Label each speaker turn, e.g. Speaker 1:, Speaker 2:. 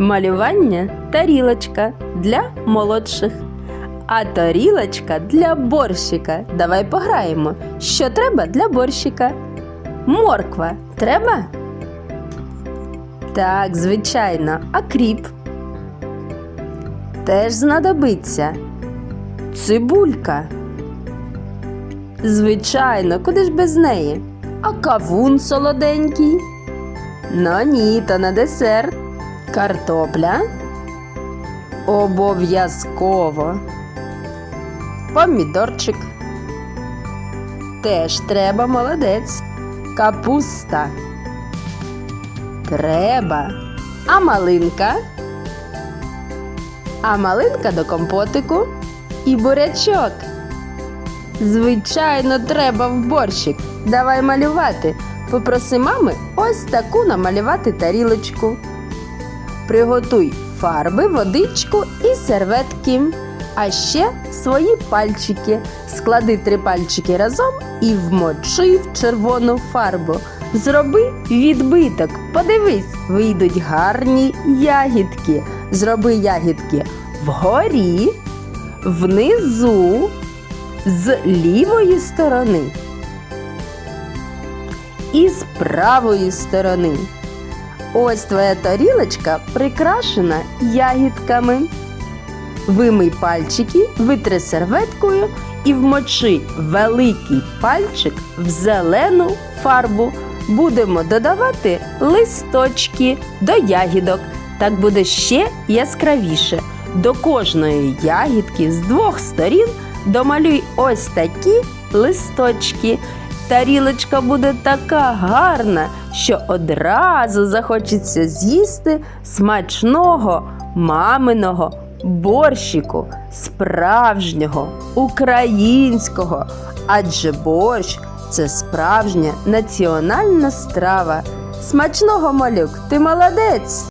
Speaker 1: Малювання тарілочка для молодших. А тарілочка для борщика. Давай пограємо. Що треба для борщика? Морква треба? Так, звичайно, а кріп. Теж знадобиться. Цибулька. Звичайно, куди ж без неї? А кавун солоденький. Ну ні, то на десерт. Картопля. Обов'язково. Помідорчик. Теж треба молодець. Капуста. Треба. А малинка. А малинка до компотику. І бурячок. Звичайно, треба в борщик. Давай малювати. Попроси мами ось таку намалювати тарілочку. Приготуй фарби, водичку і серветки. А ще свої пальчики. Склади три пальчики разом і вмочи в червону фарбу. Зроби відбиток. Подивись, вийдуть гарні ягідки. Зроби ягідки вгорі, внизу, з лівої сторони і з правої сторони. Ось твоя тарілочка прикрашена ягідками. Вимий пальчики, витри серветкою і вмочи великий пальчик в зелену фарбу. Будемо додавати листочки до ягідок. Так буде ще яскравіше. До кожної ягідки з двох сторін домалюй ось такі листочки. Тарілочка буде така гарна, що одразу захочеться з'їсти смачного маминого борщику, справжнього, українського. Адже борщ це справжня національна страва. Смачного малюк, ти молодець!